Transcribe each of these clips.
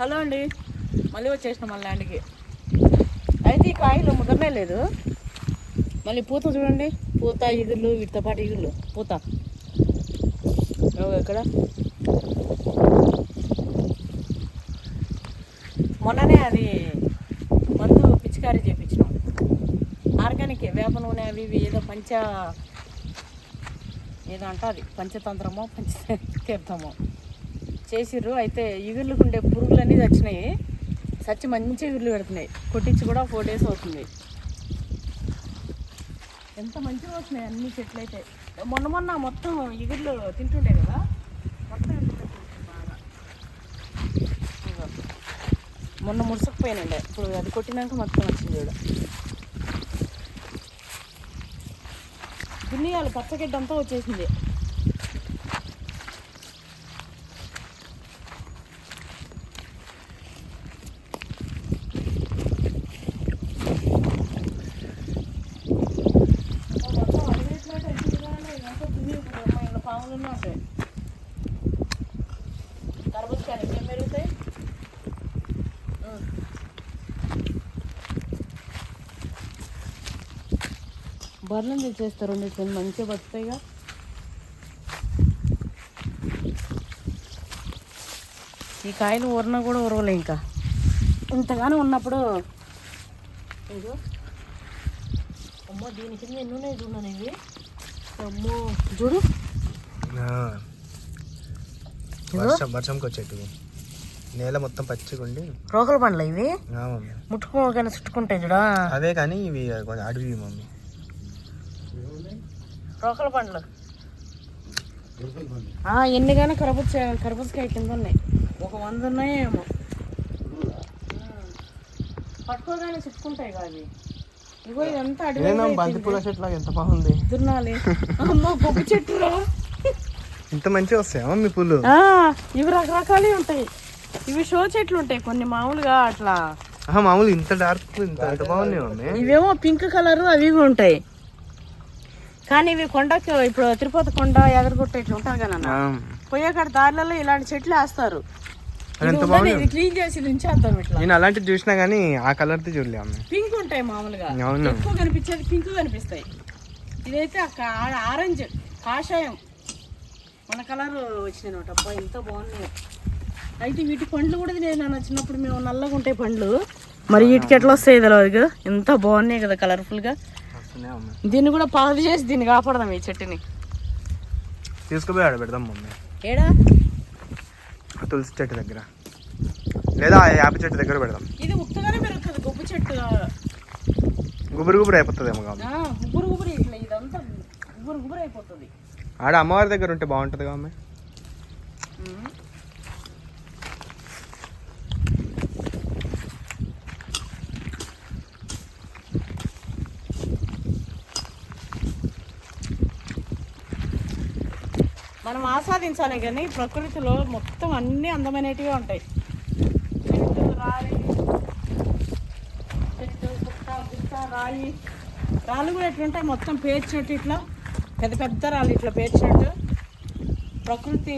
Hello అండి. మళ్ళీ వచ్చేసినాం మన ల్యాండ్కి అయితే ఈ కాయలు ముదరనే లేదు. మళ్ళీ పూత చూడండి. పూత ఇగుళ్ళు వీటితో పాటు ఇగుళ్ళు పూత. ఇదిగో ఇక్కడ మొన్ననే అది మందు పిచికారీ చేయించినాం ఆర్గానిక్ వేప నూనె అవి ఇవి ఏదో పంచ ఏదో అంటాది పంచతంత్రమో పంచతీర్థమో చేసిర్రు. అయితే ఇగుర్లకు ఉండే పురుగులన్నీ చచ్చినాయి. చచ్చి మంచి ఇగుర్లు పెడుతున్నాయి. కొట్టించి కూడా ఫోర్ డేస్ అవుతుంది. ఎంత మంచిగా వస్తున్నాయి అన్ని చెట్లు అయితే. మొన్న మొన్న మొత్తం ఇగుర్లు తింటుండే కదా. మొత్తం బాగా. మొన్న ముడుసుకుపోయినండే ఇప్పుడు అది కొట్టినాక మొత్తం వచ్చింది చూడ. దున్నియాలు పచ్చగడ్డ అంతా వచ్చేసింది మొత్తం అడిగినట్లయితే వచ్చింది కానీ ఇదంతా దున్ని ఇప్పుడు అమ్మ ఇలా పాములు ఉంటాయి కరబుచ్చారు ఇంకేం పెరుగుతాయి ఉం. బర్రెలను తెచ్చేస్తారు రెండింటిని మంచిగా బతుకుతాయిగా ఈ కాయలు ఊరినా కూడా ఊరవలే ఇంకా. ఇంతగానో ఉన్నప్పుడు అమ్మో దీని కింద ఎన్ని ఉన్నాయి? ఇవి. అమ్మో చూడు. వర్షం వర్షంకి వచ్చేట్టు నేల మొత్తం పచ్చిగా ఉండి. రోకల పండ్లు ఇవి? ముట్టుకోగానే చుట్టుకుంటాయి చూడా. అవే కానీ ఇవి కొంచెం అడవి మమ్మీ. రోకల పండ్లు. ఆ, ఎన్ని కానీ కరబుచ్చ కరబుచ్చకాయ కింద ఉన్నాయి. ఒక వంద ఉన్నాయేమో. పట్టుకోగానే చుట్టుకుంటాయి కాదు అవి. ఇగో ఇదంతా అడవి బంతి పూల చెట్ల ఎంత బాగుంది. దున్నాలి. అమ్మో బొబ్బు చెట్టురా. ఇంత మంచిగా వస్తాయా మమ్మీ పూలు? ఆ, ఇవి రకరకాలే ఉంటాయి. ఇవి షో చెట్లు ఉంటాయి కొన్ని మామూలుగా అట్లా. ఆహా, మామూలు ఇంత డార్క్ ఇంత బాగున్నాయి ఇవేమో పింక్ కలర్ అవి ఉంటాయి. కానీ ఇవి కొండకి ఇప్పుడు తిరుపతి కొండ ఎగరగొట్ట ఇట్లా ఉంటారు కదా పోయేకాడ దారిలలో ఇలాంటి చెట్లు వేస్తారు. క్లీన్ చేసి ఉంచేద్దాం ఇట్లా. నేను అలాంటివి చూసినా కానీ ఆ కలర్ది చూడలే మమ్మీ పింక్ ఉంటాయి మామూలుగా. ఎక్కువ కనిపించేది పింక్ కనిపిస్తాయి. ఇదైతే ఆరెంజ్ కాషాయం. మన కలర్ వచ్చినాయి అనమాట అబ్బా ఎంత బాగున్నాయి. అయితే వీటి పండ్లు కూడా తినేది నాన్న. చిన్నప్పుడు మేము నల్లగా ఉంటాయి పండ్లు. మరి వీటికి ఎట్లా వస్తాయి తెలియదు ఎంత బాగున్నాయి కదా కలర్ఫుల్గా వస్తున్నాయి మమ్మీ దీన్ని కూడా పాదు చేసి దీన్ని కాపాడదాం ఈ చెట్టుని. తీసుకుపోయి ఆడ పెడదాం మమ్మీ. ఏడా? తులసి చెట్టు దగ్గర. లేదా ఆ యాప చెట్టు దగ్గర పెడదాం. ఇది ఉత్తగానే పెరుగుతుంది గొప్ప చెట్టు గుబురు గుబురు అయిపోతుందేమో కాదు. ఆ, గుబురు గుబురు ఇట్లా ఇదంతా గుబురు గుబురు అయిపోతుంది. ఆడ అమ్మవారి దగ్గర ఉంటే బాగుంటుంది కదా మనం ఆస్వాదించాలి కానీ ప్రకృతిలో మొత్తం అన్ని అందమైనటివే ఉంటాయి. చెట్టు రాయి చెట్టు గుట్ట రాయి రాళ్ళు కూడా ఎట్లుంటాయి మొత్తం పేర్చినట్టు ఇట్లా పెద్ద పెద్ద రాళ్ళు ఇట్లా పేర్చినట్టు. ప్రకృతి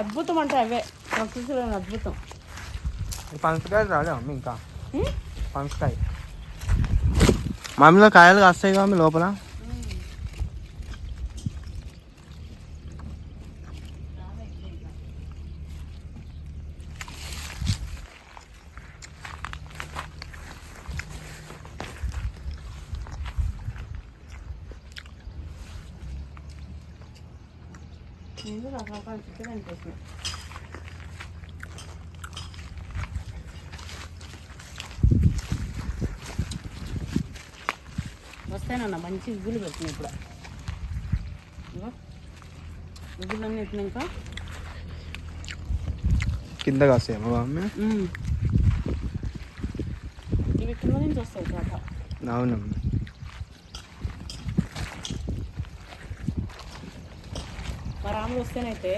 అద్భుతం అంటే అవే. ప్రకృతిలోని అద్భుతం. ఈ పనసకాయలు రాలే మమ్మీ ఇంకా? ఉం? పనసకాయ. మామిలో కాయలు కాస్తాయి కదా మమ్మీ లోపల నేను రకరకాల చెట్లు కనిపిస్తున్నాయి వస్తానన్న మంచి ఇగ్గులు పెట్టినాయి ఇప్పుడు. ఇగో ఇగ్గులన్నీ ఎట్టినాక కింద ఉమ్. ఇవి కింద నుంచి వస్తాయి కాక అవునమ్మా. మా రాములు వస్తేనైతే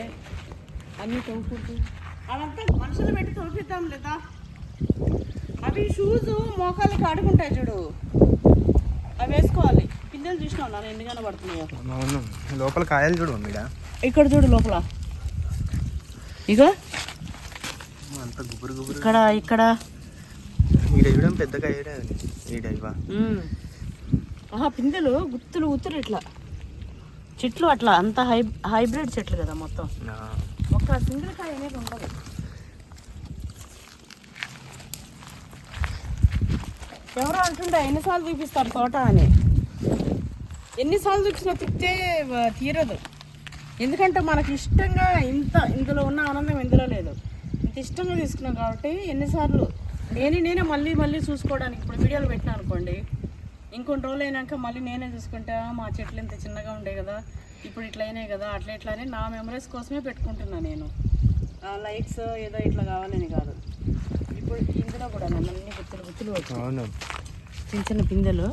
అన్నీ తొలుకుంటూ అవంతా మనుషులు పెట్టి తొలిపిద్దాం లేదా? అవి షూస్ మోకాళ్ళకి ఆడుకుంటాయి చూడు. వేసుకోవాలి. పిల్లలు చూసినావు నన్ను ఎన్ని కనబడుతున్నాయో. అవును లోపల కాయలు చూడు ఈడ. ఇక్కడ చూడు లోపల. ఇగో. అంత గుబురు గుబురు. ఇక్కడ ఇక్కడ. ఈడ చూడడం ఈడ ఇవా ఉమ్. ఆహా పిందెలు గుత్తులు గుత్తులు ఇట్లా. చెట్లు అట్లా అంత హై హైబ్రిడ్ చెట్లు కదా మొత్తం. ఒక సింగిల్ కాయ అనేది ఉండదు. ఎవరో అంటుండే ఎన్నిసార్లు చూపిస్తారు తోట అని. ఎన్నిసార్లు చూసినా తిప్పితే తీరదు. ఎందుకంటే మనకి ఇష్టంగా ఇంత ఇందులో ఉన్న ఆనందం ఇందులో లేదు. ఇంత ఇష్టంగా తీసుకున్నాం కాబట్టి ఎన్నిసార్లు నేను నేనే మళ్ళీ మళ్ళీ చూసుకోవడానికి ఇప్పుడు వీడియోలు పెట్టినా అనుకోండి ఇంకొన్ని రోజులు అయినాక మళ్ళీ నేనే చూసుకుంటా మా చెట్లు ఇంత చిన్నగా ఉండే కదా ఇప్పుడు ఇట్లా అయినాయి కదా అట్లా ఇట్లా అని నా మెమరీస్ కోసమే పెట్టుకుంటున్నా నేను. లైక్స్ ఏదో ఇట్లా కావాలని కాదు. ఇందులో కూడా అన్ని గుత్తులు గుత్తులు వచ్చాయి అవును? చిన్న చిన్న పిందెలు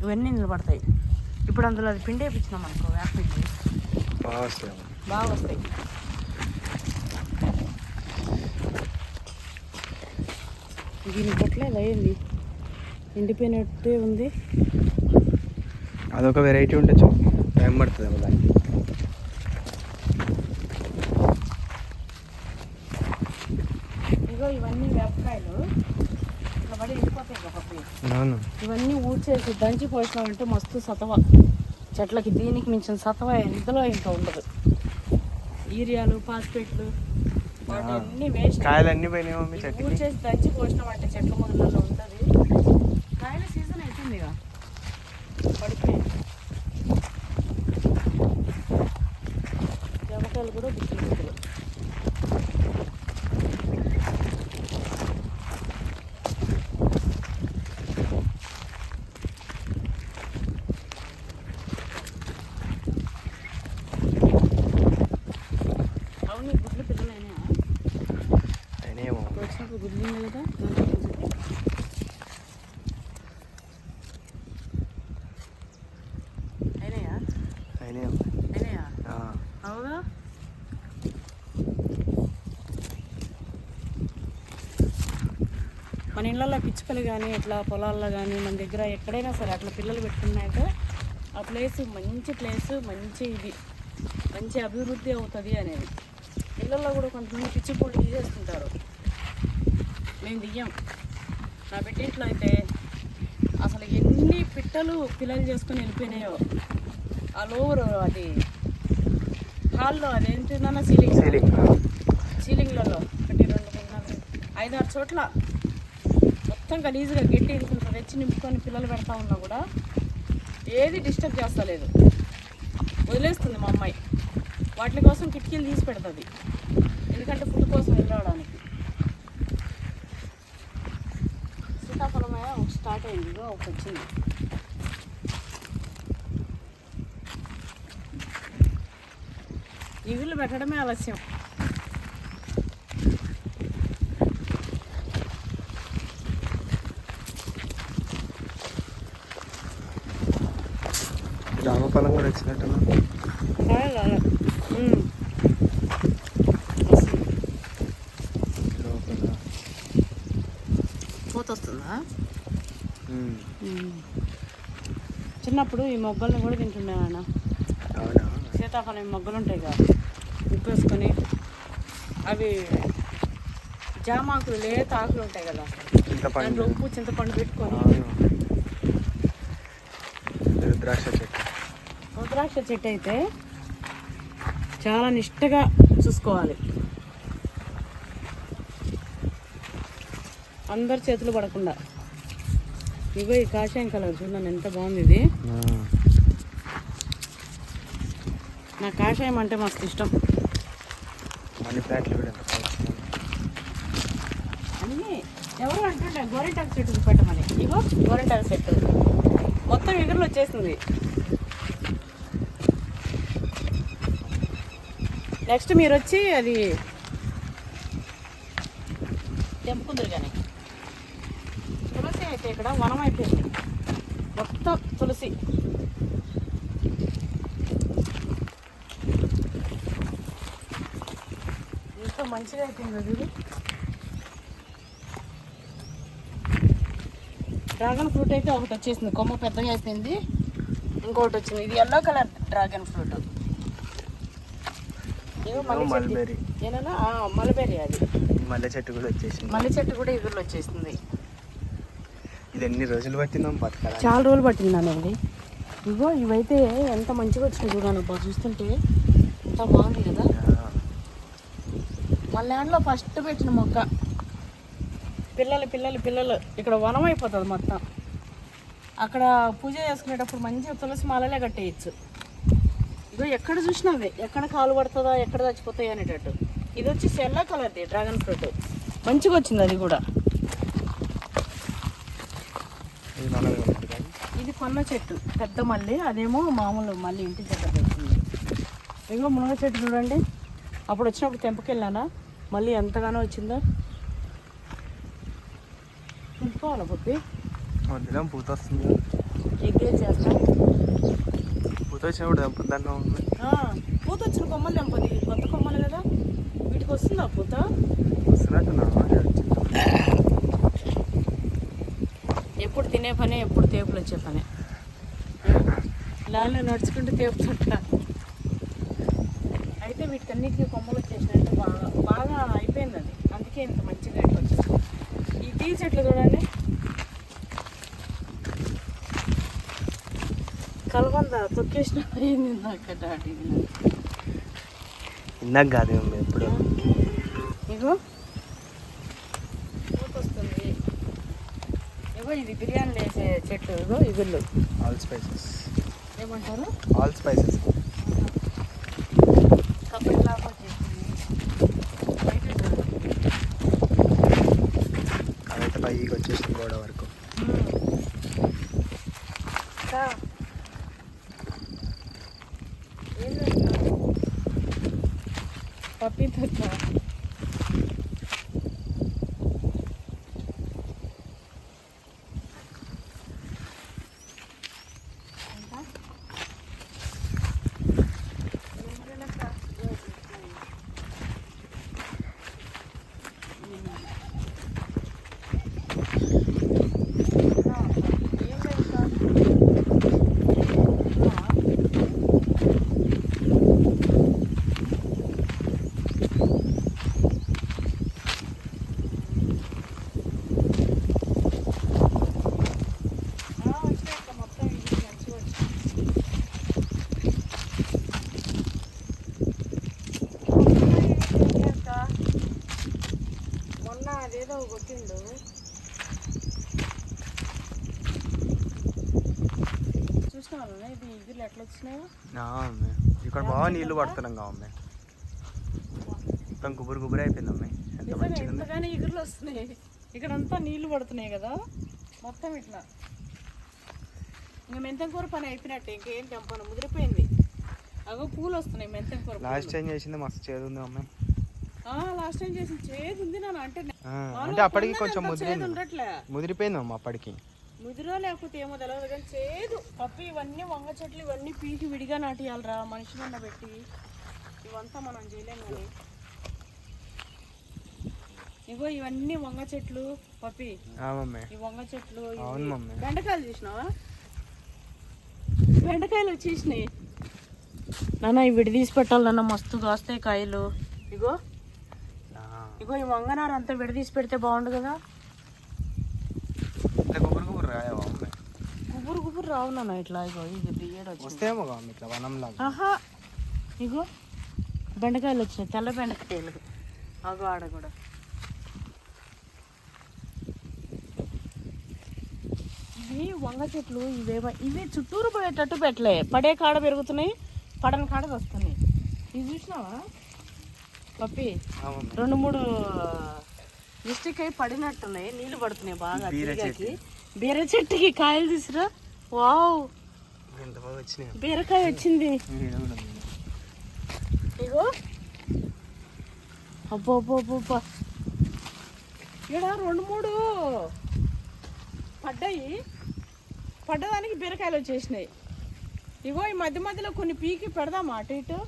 ఇవన్నీ నిలబడతాయి. ఇప్పుడు అందులో అది పిండి వేయించినాం అనుకో వేపిండి బాగా వస్తాయి బాగా వస్తాయి దీని పొట్ల ఇలా అయింది ఎండిపోయినట్టే ఉంది. అదొక వెరైటీ ఉండొచ్చు టైం పడుతుంది దానికి ఇగో ఇవన్నీ వేపకాయలు ఇట్లా పడి ఎండిపోతాయి కాబట్టి అవును ఇవన్నీ ఊడ్చేసి దంచి పోసినామంటే మస్తు సతవ. చెట్లకి దీనికి మించిన సతవ ఇందులో ఇంకా ఉండదు. ఈరియాలు పాస్పేట్లు వాటి అన్ని వేస్ట్ కాయలు అన్ని పోయినాయి ఊడ్చేసి దంచి పోసినామంటే చెట్ల మొదలలో ఉంటుంది కాయల సీజన్ అవుతుంది ఇక పడిపోయి జామకాయలు కూడా గుత్తులు గుత్తులు అవును ఈ గుడ్లు పిల్లలైనా అయినాయేమో ఇప్పుడు వచ్చినప్పుడు గుడ్లు ఉన్నాయి కదా? అయినాయా? అయినాయా. అవునా? మన ఇళ్ళల్లో పిచ్చుకలు కానీ ఇట్లా పొలాల్లో కానీ మన దగ్గర ఎక్కడైనా సరే అట్లా పిల్లలు పెట్టుకున్నాక ఆ ప్లేస్ మంచి ప్లేస్ మంచి ఇది మంచి అభివృద్ధి అవుతుంది అనేది. ఇళ్ళల్లో కూడా కొంతమంది పిచ్చి పూలు తీసేస్తుంటారు. మేము దియ్యం నా పెట్టింట్లో అయితే అసలు ఎన్ని పిట్టలు పిల్లలు చేసుకొని వెళ్ళిపోయినాయో. ఆ లోవర్ అది హాల్లో అదేంటిదన్న సీలింగ్ సీలింగ్ సీలింగ్లలో ఒకటి రెండు మూడు నాలుగు ఐదు ఆరు చోట్ల మొత్తం గలీజ్గా గట్టి ఇంకొంత తెచ్చి నింపుకొని పిల్లలు పెడతా ఉన్నా కూడా ఏది డిస్టర్బ్ చేస్తలేదు. వదిలేస్తుంది మా అమ్మాయి. వాటి కోసం కిటికీలు తీసి పెడుతుంది. ఎందుకంటే ఫుడ్ కోసం వెళ్ళడానికి సీతాఫలమయ ఒకటి స్టార్ట్ అయింది ఒకటి. వచ్చింది ఇగులు పెట్టడమే ఆలస్యం. జామఫలం కూడా వచ్చినట్టు ఉమ్. లోపల పూత వస్తుందా ఉమ్, ఉమ్. చిన్నప్పుడు ఈ మొగ్గల్ని కూడా తింటుండే అవునా? సీతాఫలం మొగ్గలు ఉంటాయి కదా ఉప్పు వేసుకొని అవి జామాకులు లేత ఆకులు ఉంటాయి కదా దాంట్లో ఉప్పు చింతపండు పెట్టుకొని రుద్రాక్ష చెట్టు. రుద్రాక్ష చెట్టు అయితే చాలా నిష్టగా చూసుకోవాలి. అందరి చేతులు పడకుండా. ఇగో ఈ కాషాయం కలర్ చూడండి ఎంత బాగుంది ఇది. ఆ, నా కాషాయం అంటే మస్తు ఇష్టం. అన్నీ ఎవరు అంటుండే గోరింటాకు చెట్టు పెట్టమని. ఇగో గోరింటాకు చెట్టు. మొత్తం ఎగురులు వచ్చేసింది. నెక్స్ట్ మీరు వచ్చి అది తెంపుకుందరు కానీ తులసి అయితే ఇక్కడ వనం అయిపోయింది మొత్తం తులసి. ఎంత మంచిగా అయిపోయింది అది డ్రాగన్ ఫ్రూట్ అయితే ఒకటి వచ్చేసింది. కొమ్మ పెద్దగా అయిపోయింది. ఇంకొకటి వచ్చింది. ఇది yellow colour dragon fruit. Mulberry mulberry. అది. మల్లె చెట్టు కూడా వచ్చేసింది. మల్లె చెట్టు కూడా ఎగురులు వచ్చేసింది. ఇది ఎన్ని రోజులు పట్టిందాం బతకాలి చాలా రోజులు పట్టిందానండి. ఇగో ఇవైతే ఎంత మంచిగా వచ్చినాయి చూడండి బాగా చూస్తుంటే ఎంత బాగుంది కదా. మన ల్యాండ్లో ఫస్ట్ పెట్టిన మొక్క. పిల్లలు పిల్లలు పిల్లలు. ఇక్కడ వనం అయిపోతుంది మొత్తం. అక్కడ పూజ చేసుకునేటప్పుడు మంచిగా తులసి మాలలే కట్టేయచ్చు. ఇగో ఎక్కడ చూసినా ఎక్కడ కాలు పడుతుందా ఎక్కడ చచ్చిపోతాయి అనేటట్టు. ఇది వచ్చి సెల్ల కలర్ది డ్రాగన్ ఫ్రూట్. మంచిగా వచ్చింది అది కూడా. ఇది కొన్న చెట్టు పెద్ద మల్లి అదేమో మామూలు మళ్ళీ ఇంటి దగ్గర వచ్చింది ఇంకో మునగ చెట్టు చూడండి. అప్పుడు వచ్చినప్పుడు తెంపకెళ్ళానా? మళ్ళీ ఎంతగానో వచ్చిందో? తెంపుకోవాలా పుప్పి? పూత వస్తుంది. ఎగ్గే చేస్తా పూత వచ్చినప్పుడు ఉంది. పూత వచ్చిన కొమ్మలు తెంపది కొత్త కొమ్మలు కదా. వీటికి వస్తుందా పూత? వస్తున్నట్టున్నా ఎప్పుడు తినే పని ఎప్పుడు తేపులు వచ్చే పని. లాలో నడుచుకుంటూ తేపుతుంటా అయితే వీటికన్నిటికీ కొమ్మలు వచ్చేసినట్టు బాగా బాగా అయిపోయింది అది. అందుకే ఇంత మంచిగా రేట్ వచ్చింది. ఈ టీ చెట్లు చూడండి. కలబంద తొక్కేసిన అయింది నాకు డాడీ. ఇందాక కాదు ఎప్పుడు. ఇగో పూత వస్తుంది ఇగో ఇది బిర్యానీ వేసే చెట్టు ఇగుళ్ళు. ఆల్ స్పైసెస్ ఏమంటారు? All spices. అదైతే పైకి వచ్చేసింది గోడ వరకు ఇంకా ఏం చేస్తున్నారు పప్పి తొక్క ఏం చేస్తారు మొన్న అదేదో కొట్టిండు చూసినావు ఇది ఇగులు ఎట్లా వచ్చినాయో నా మమ్మీ ఇక్కడ బాగా నీళ్ళు పడుతున్నాం కా మమ్మీ మొత్తం గుబురు గుబురు అయిపోయింది అమ్మాయి ఎంత మంచిగా ఇగురులు వస్తున్నాయి. ఇక్కడంతా నీళ్ళు పడుతున్నాయి కదా. మొత్తం ఇట్లా. ఇంకా మెంతం కూర పని అయిపోయినట్టే ఇంకేం తెంపను. ముదిరిపోయింది. అగో పూలు వస్తున్నాయి మెంతం కూర లాస్ట్ టైం చేసింది మస్తు చేదు ఉంది అమ్మాయి లాస్ట్ టైం చేసిన చేదు ఉంది నాన్న. అంటే అంటే అప్పటికి కొంచెం ఉండట్లే. ముదిరిపోయింది అమ్మ అప్పటికి. ముదిరో లేకపోతే ఏమో తెలియదు కానీ చేదు. పప్పు ఇవన్నీ వంగ చెట్లు ఇవన్నీ పీకి విడిగా నాటియాలరా మనుషులన్న పెట్టి. ఇవంతా మనం చేయలేము కానీ. ఇగో ఇవన్నీ వంగ చెట్లు పప్పి. ఈ వంగ చెట్లు బెండకాయలు చూసినావా బెండకాయలు వచ్చేసినాయి. నాన్న ఇవి విడదీసి పెట్టాలి నాన్న మస్తు కాస్తాయి కాయలు. ఇగో. ఇగో ఈ వంగనారు అంతా విడదీసి పెడితే బాగుండు కదా ఇట్లా గుబురు గుబురు రాయవా మమ్మీ గుబురు రావు నాన్న ఇట్లా? ఇగో ఇది బియ్యడు వచ్చింది. వస్తేమో కా మమ్మీ ఇట్లా వనంలాగా. ఆహా! ఇగో బెండకాయలు వచ్చినాయి. తెల్ల బెండకాయలు. అగో ఆడ కూడా. ఇవి వంగ చెట్లు ఇవేమో ఇవి చుట్టూరు పోయేటట్టు పెట్టలే. పడే కాడ పెరుగుతున్నాయి పడని కాడ వస్తున్నాయి. ఇవి చూసినావా? పప్పి రెండు మూడు మిస్టేక్ అయి పడినట్టున్నాయి. నీళ్ళు పడుతున్నాయి బాగా. బీర చెట్టుకి కాయలు తీసురా? వావ్. బీరకాయ వచ్చింది. ఇగో. అబ్బో అబ్బో అబ్బో ఇక్కడ రెండు మూడు పడ్డాయి. పడ్డదానికి బీరకాయలు వచ్చేసినాయి. ఇగో ఈ మధ్య మధ్యలో కొన్ని పీకి పెడదామా అటు ఇటు.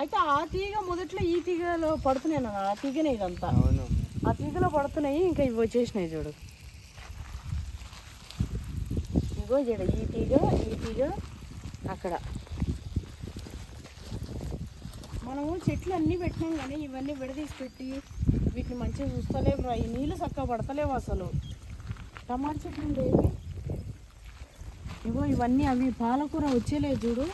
అయితే ఆ తీగ మొదట్లో ఈ తీగలో పడుతున్నాయి ఆ తీగనే ఇదంతా. ఆ తీగలో పడుతున్నాయి ఇంకా ఇవి వచ్చేసినాయి చూడు. ఇగో చూడు ఈ తీగ ఈ తీగ అక్కడ. మనము చెట్లు అన్నీ పెట్టినాం కానీ ఇవన్నీ విడదీసి పెట్టి వీటిని మంచిగా చూస్తలేము రా ఈ నీళ్ళు చక్కగా పడతలేవు అసలు. టమాటా చెట్లు ఉండేవి. ఇగో ఇవన్నీ అవి పాలకూర వచ్చేలేదు చూడు.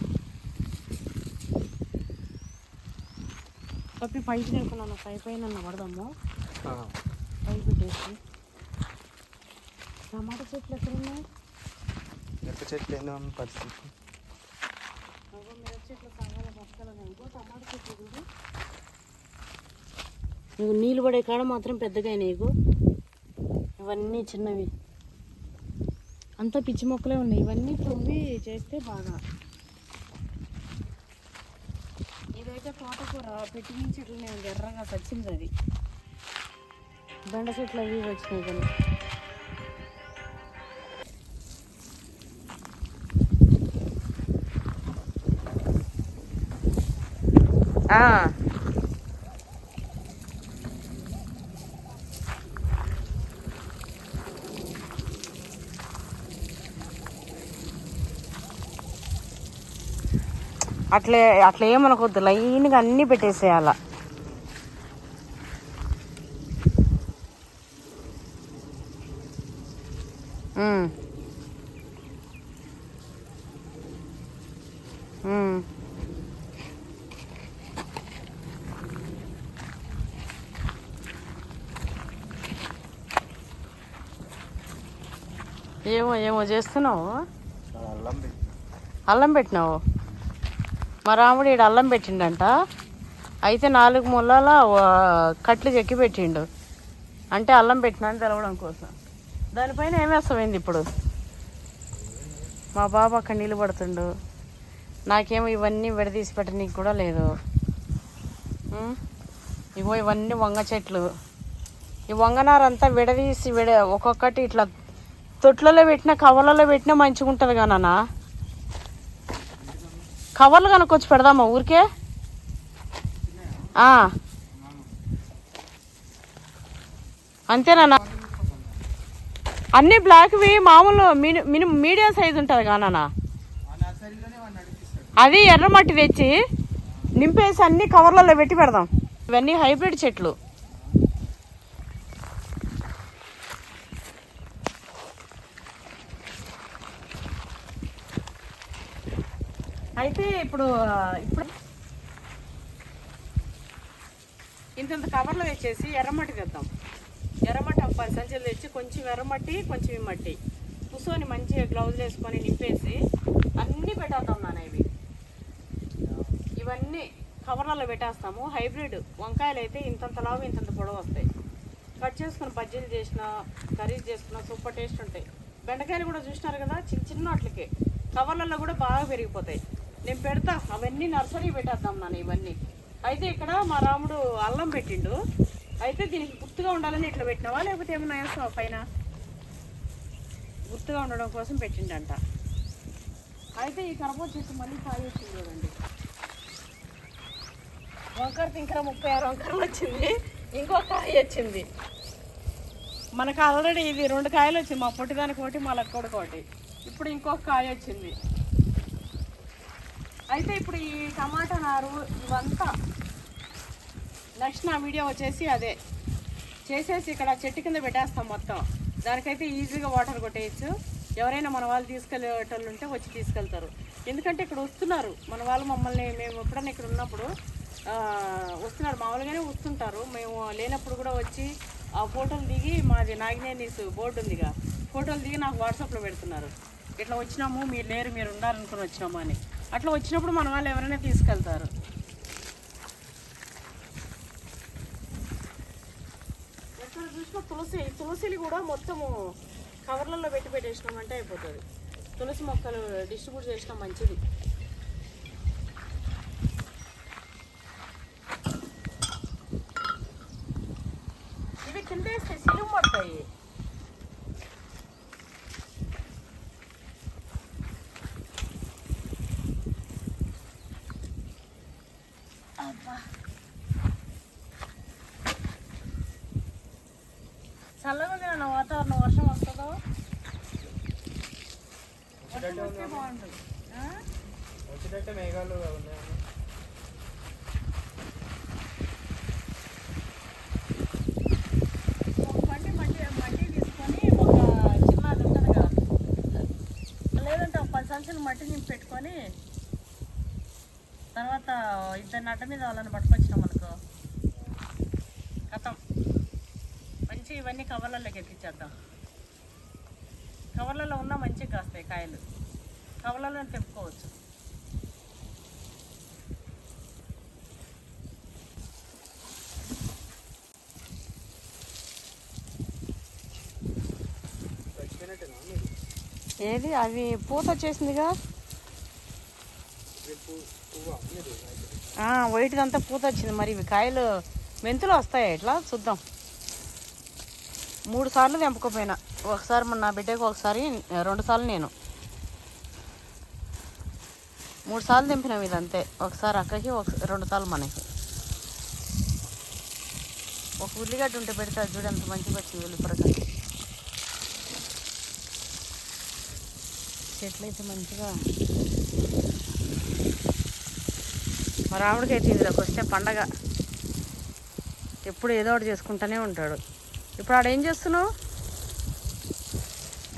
పప్పి పైకి నేర్పున్నాను పై పైన పడదాము. పై పెట్టేసి. టమాటా చెట్లు ఎక్కడ ఉన్నాయి మిరప చెట్లు ఏందో పరిస్థితి. అగో చెట్లు చెట్లు నీళ్ళు పడే కాడ మాత్రం పెద్దగా నీకు ఇవన్నీ చిన్నవి. అంతా పిచ్చి మొక్కలే ఉన్నాయి. ఇవన్నీ తొమ్మి చేస్తే బాగా. ఇదైతే తోటకూర పెట్టి నుంచి నేను ఎర్రగా సచ్చింది అది. బెండ చెట్లు అవి వచ్చినాయి కానీ. అట్లే అట్లా ఏమనుకోద్దు లైన్గా అన్నీ పెట్టేసేయాల. ఏమో చేస్తున్నావు? అల్లం పెట్టి. అల్లం పెట్టినావు? మా రాముడు ఈడ అల్లం పెట్టిండంట. అయితే నాలుగు ముళ్ళాల కట్లు చెక్కి పెట్టిండు. అంటే అల్లం పెట్టినా అని తెలవడం కోసం. దానిపైన ఏం వేస్తామైంది ఇప్పుడు? మా బాబు అక్కడ నీళ్ళు పడుతుండు నాకేమో ఇవన్నీ విడదీసి పెట్టనీకి కూడా లేదు? ఇగో ఇవన్నీ వంగ చెట్లు. ఈ వంగనారంతా విడదీసి విడ ఒక్కొక్కటి ఇట్లా తొట్లలో పెట్టిన కవర్లలో పెట్టినా మంచిగా ఉంటుంది కానన్నా కవర్లు కనుక్కొచ్చి పెడదామా ఊరికే? అంతేనా అన్ని బ్లాక్వి మామూలు మిని మిని మీడియం సైజ్ ఉంటుంది కానా అది ఎర్రమట్టి తెచ్చి నింపేసి అన్ని కవర్లలో పెట్టి పెడదాం. ఇవన్నీ హైబ్రిడ్ చెట్లు. అయితే ఇప్పుడు ఇప్పుడు ఇంతంత కవర్లు తెచ్చేసి ఎర్రమట్టి తెద్దాం. ఎర్రమట్టి ఒక పది సంచులు తెచ్చి కొంచెం ఎర్రమట్టి కొంచెం ఈ మట్టి కూర్చొని మంచిగా గ్లౌజులు వేసుకొని నింపేసి అన్నీ పెట్టేద్దాం నాన్న ఇవి. ఇవన్నీ కవర్లలో పెట్టేస్తాము. హైబ్రిడ్ వంకాయలు అయితే ఇంతంత లావు ఇంతంత పొడవు వస్తాయి. కట్ చేసుకుని బజ్జీలు చేసిన కర్రీస్ చేసుకున్న సూపర్ టేస్ట్ ఉంటాయి. బెండకాయలు కూడా చూసినారు కదా చిన్న చిన్న వాటికి. కవర్లలో కూడా బాగా పెరిగిపోతాయి. నేను పెడతా. అవన్నీ నర్సరీ పెట్టేద్దాం నాన్న ఇవన్నీ. అయితే ఇక్కడ మా రాముడు అల్లం పెట్టిండు. అయితే దీనికి గుర్తుగా ఉండాలని ఇట్లా పెట్టినావా? లేకపోతే ఏమైనా వేస్తావా పైన? గుర్తుగా ఉండడం కోసం పెట్టిండంట. అయితే ఈ కరపో చెట్టు మళ్ళీ కాయ వచ్చింది చూడండి. వంకర తింకర ముప్పై ఆరు వంకరం వచ్చింది. ఇంకో కాయ వచ్చింది. మనకు ఆల్రెడీ ఇది రెండు కాయలు వచ్చింది. మా పొట్టిదానికి ఒకటి మా లెక్కోడికి ఒకటి ఇప్పుడు ఇంకొక కాయ వచ్చింది. అయితే ఇప్పుడు ఈ టమాటా నారు ఇవంతా నెక్స్ట్ నా వీడియో వచ్చేసి అదే. చేసేసి ఇక్కడ చెట్టు కింద పెట్టేస్తాం మొత్తం. దానికైతే ఈజీగా వాటర్ కొట్టేయచ్చు. ఎవరైనా మన వాళ్ళు తీసుకెళ్ళేటోళ్ళు ఉంటే వచ్చి తీసుకెళ్తారు. ఎందుకంటే ఇక్కడ వస్తున్నారు. మన వాళ్ళు మమ్మల్ని మేము ఎప్పుడైనా ఇక్కడ ఉన్నప్పుడు వస్తున్నారు. మామూలుగానే వస్తుంటారు. మేము లేనప్పుడు కూడా వచ్చి ఆ ఫోటోలు దిగి మాది నాగినేనిస్ బోర్డు ఉందిగా. ఫోటోలు దిగి నాకు వాట్సాప్లో పెడుతున్నారు. ఇట్లా వచ్చినాము మీరు లేరు మీరు ఉండాలనుకుని వచ్చినాము అని. అట్లా వచ్చినప్పుడు మన వాళ్ళు ఎవరైనా తీసుకెళ్తారు. ఎక్కడ చూసినా తులసి తులసిలు తులసిని కూడా మొత్తము కవర్లలో పెట్టి పెట్టేసినామంటే అయిపోతుంది. తులసి మొక్కలు డిస్ట్రిబ్యూట్ చేసినా మంచిది. అంటే మేఘాలు ఉన్నాయి సంచులు మట్టి నింపి పెట్టుకొని తర్వాత ఇద్దరు నడ్డ మీద వాళ్ళని పట్టుకొచ్చినాం మనకు కథం. మంచి ఇవన్నీ కవర్లలోకి ఎత్తిచ్చేద్దాం కవర్లలో ఉన్నా మంచిగా కాస్తాయి కాయలు. కవర్లలో తెప్పుకోవచ్చు ఏది? అవి పూత వచ్చేసిందిగా. వైట్ అంతా పూత వచ్చింది మరి. ఇవి కాయలు మెంతులు వస్తాయి ఇట్లా? చూద్దాం. మూడు సార్లు తెంపుకోపోయినా ఒకసారి మన నా బిడ్డకు ఒకసారి రెండు సార్లు నేను. మూడు సార్లు తెంపినాం ఇది అంతే ఒకసారి అక్కకి ఒక రెండు సార్లు మనకి. ఒక ఉల్లిగడ్డ ఉంటే పెడితే. అది చూడు ఎంత మంచిగా వచ్చింది ఉల్లిపరకాయ చెట్లు అయితే మంచిగా. మా రాముడికి అయితే ఇందులోకి వస్తే పండగ. ఎప్పుడు ఏదో ఒకటి చేసుకుంటూనే ఉంటాడు. ఇప్పుడు ఆడ ఏం చేస్తున్నావు?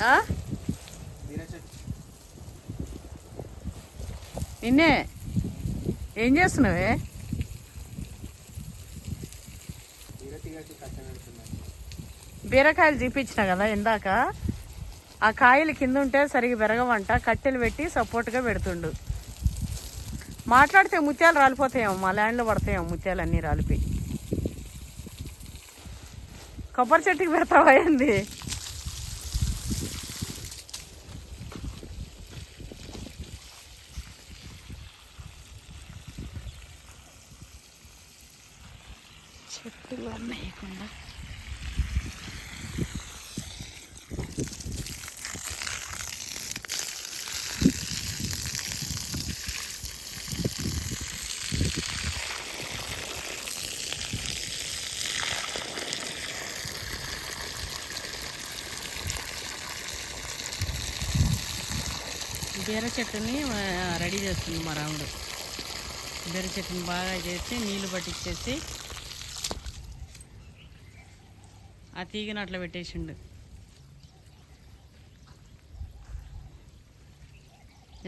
ఆ? నిన్నే ఏం చేస్తున్నావే? బీరకాయలు చూపించిన కదా ఇందాక. ఆ కాయలు కింద ఉంటే సరిగ్గా పెరగవంట కట్టెలు పెట్టి సపోర్ట్గా పెడుతుండు. మాట్లాడితే ముత్యాలు రాలిపోతాయేమో మా ల్యాండ్లో పడతాయేమో ముత్యాలు అన్నీ రాలిపోయి. కొబ్బరి చెట్టుకి పెడతావా ఏంది? చెట్టులు అమ్మేయకుండా బీర చెట్టుని రెడీ చేస్తుంది మా రాముడు బీర చెట్టుని బాగా చేసి నీళ్ళు పట్టించేసి ఆ తీగను అట్లా పెట్టేసిండు.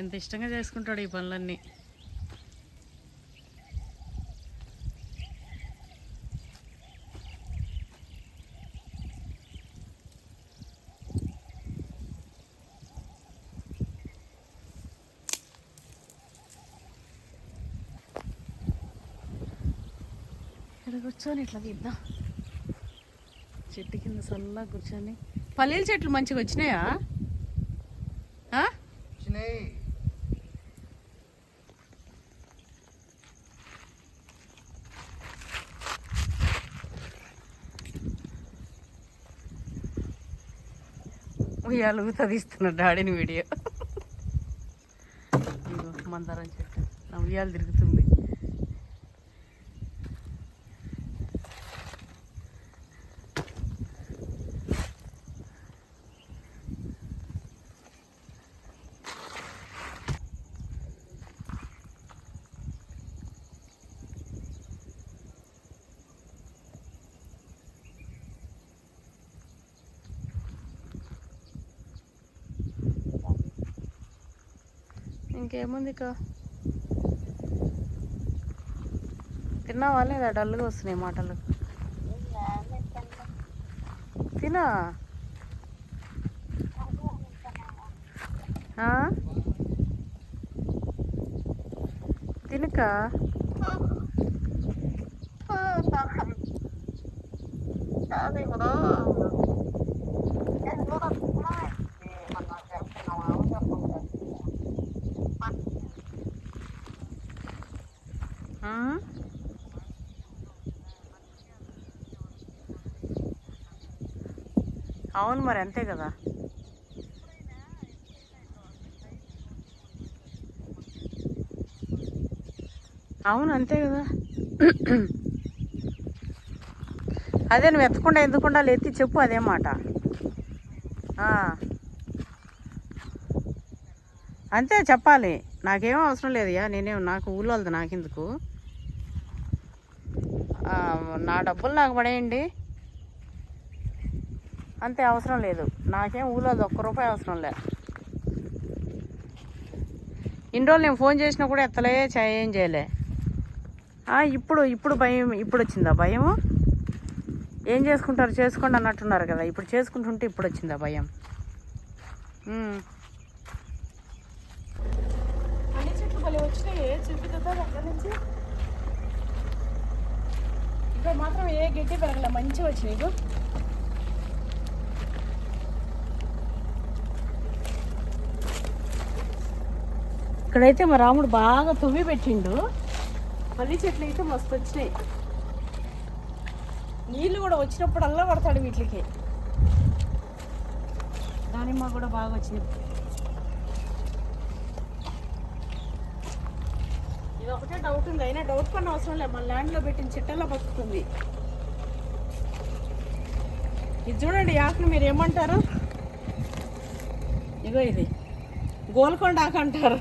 ఎంత ఇష్టంగా చేసుకుంటాడు ఈ పనులన్నీ. ఇక్కడ కూర్చొని ఇట్లా తీద్దాం చెట్టు కింద చల్లగా కూర్చొని. పల్లీల చెట్లు మంచిగా వచ్చినాయా? ఆ? ఉయ్యాలు ఊత తీస్తున్నాడు డాడీని వీడియో. మందారం చెట్టు. ఉయ్యాలు తిరుగుతుంది. ఇంకేముంది ఇక తిన్నావా లేదా? డల్గా వస్తున్నాయి మాటలు. తినా ఆ? అవును మరి అంతే కదా. అవును అంతే కదా. అదే నువ్వు ఎత్తకుండా ఎందుకుండా ఎత్తి చెప్పు అదే మాట. అంతే చెప్పాలి. నాకేం అవసరం లేదయ్యా నేనేం నాకు ఊళ్ళో వాళ్ళది నాకెందుకు? నా డబ్బులు నాకు పడేయండి. అంతే అవసరం లేదు. నాకేం ఊళ్ళో ఒక్క రూపాయి అవసరం లే. ఇన్ని రోజులు నేను ఫోన్ చేసినా కూడా ఎత్తలే చే- ఏం చేయలే. ఇప్పుడు ఇప్పుడు భయం ఇప్పుడు వచ్చిందా భయము ఏం చేసుకుంటారు? చేసుకోండి అన్నట్టున్నారు కదా. ఇప్పుడు చేసుకుంటుంటే ఇప్పుడు వచ్చిందా భయం? అన్ని వచ్చినాయి. ఇక్కడ మాత్రం ఏ గడ్డి పెరగలే. మంచిగా వచ్చినాయి. ఇక్కడైతే మా రాముడు బాగా తువ్వి పెట్టిండు. మల్లి చెట్లు అయితే మస్తు వచ్చినాయి. నీళ్ళు కూడా వచ్చినప్పుడల్లా పడతాడు వీటికి. దానిమ్మ కూడా బాగా వచ్చింది. ఇది ఒకటే డౌట్ ఉంది. అయినా డౌట్ పని అవసరం లేదు. మన ల్యాండ్లో పెట్టిన చిట్టల్లో బతుకుతుంది. ఇది చూడండి ఆకును మీరు ఏమంటారు? ఇగో ఇది. గోల్కొండ ఆకు అంటారు.